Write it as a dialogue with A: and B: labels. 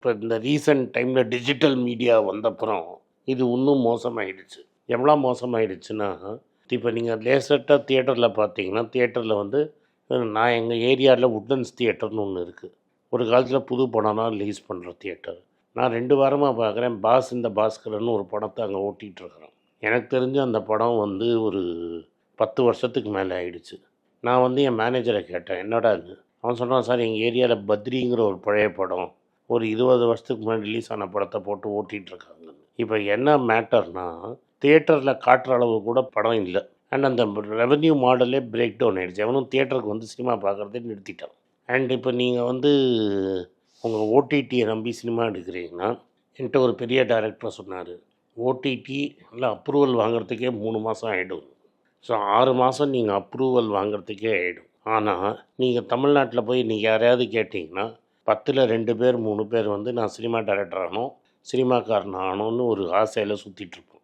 A: இப்போ இந்த ரீசன்ட் டைமில் டிஜிட்டல் மீடியா வந்தப்புறம் இது இன்னும் மோசமாயிடுச்சு. எவ்வளோ மோசமாயிடுச்சுன்னா இப்போ நீங்கள் லேசட்டாக தியேட்டரில் பார்த்தீங்கன்னா தியேட்டரில் வந்து நான் எங்கள் ஏரியாவில் உட்லன்ஸ் தியேட்டர்னு ஒன்று இருக்குது ஒரு காலத்தில் புது படம்லாம் ரிலீஸ் பண்ணுற தியேட்டர் நான் ரெண்டு வாரமாக பார்க்குறேன். பாஸ் இந்த பாஸ்கரன்னு ஒரு படத்தை அங்கே ஓட்டிகிட்டுருக்குறான் எனக்கு தெரிஞ்சு அந்த படம் வந்து ஒரு பத்து வருஷத்துக்கு மேலே ஆயிடுச்சு. நான் வந்து என் மேனேஜரை கேட்டேன் என்னடா அது அவன் சொன்னான் சார் எங்கள் ஏரியாவில் பத்ரிங்கிற ஒரு பழைய படம் ஒரு இருபது வருஷத்துக்கு முன்னாடி ரிலீஸ் ஆன படத்தை போட்டு ஓட்டிகிட்டு இருக்காங்க இப்போ என்ன மேட்டர்னா தியேட்டரில் காட்டுற அளவு கூட படம் இல்லை. அண்ட் அந்த ரெவன்யூ மாடலே பிரேக் டவுன் ஆகிடுச்சு அவனும் தியேட்டருக்கு வந்து சினிமா பார்க்குறதே நிறுத்திட்டான். அண்ட் இப்போ நீங்கள் வந்து உங்கள் ஓடிடியை நம்பி சினிமா எடுக்கிறீங்கன்னா என்கிட்ட ஒரு பெரிய டைரக்டர் சொன்னார். ஓடிடி இல்லை அப்ரூவல் வாங்குறதுக்கே மூணு மாதம் ஆகிடும் ஸோ ஆறு மாதம் நீங்கள் அப்ரூவல் வாங்குறதுக்கே ஆகிடும் ஆனால் நீங்கள் தமிழ்நாட்டில் போய் நீங்கள் யாரையாவது கேட்டிங்கன்னா பத்தில் ரெண்டு பேர் மூணு பேர் வந்து நான் சினிமா டைரக்டர் ஆகணும். சினிமாக்காரன் ஆகணும்னு ஒரு ஆசையில் சுற்றிட்டுருப்போம்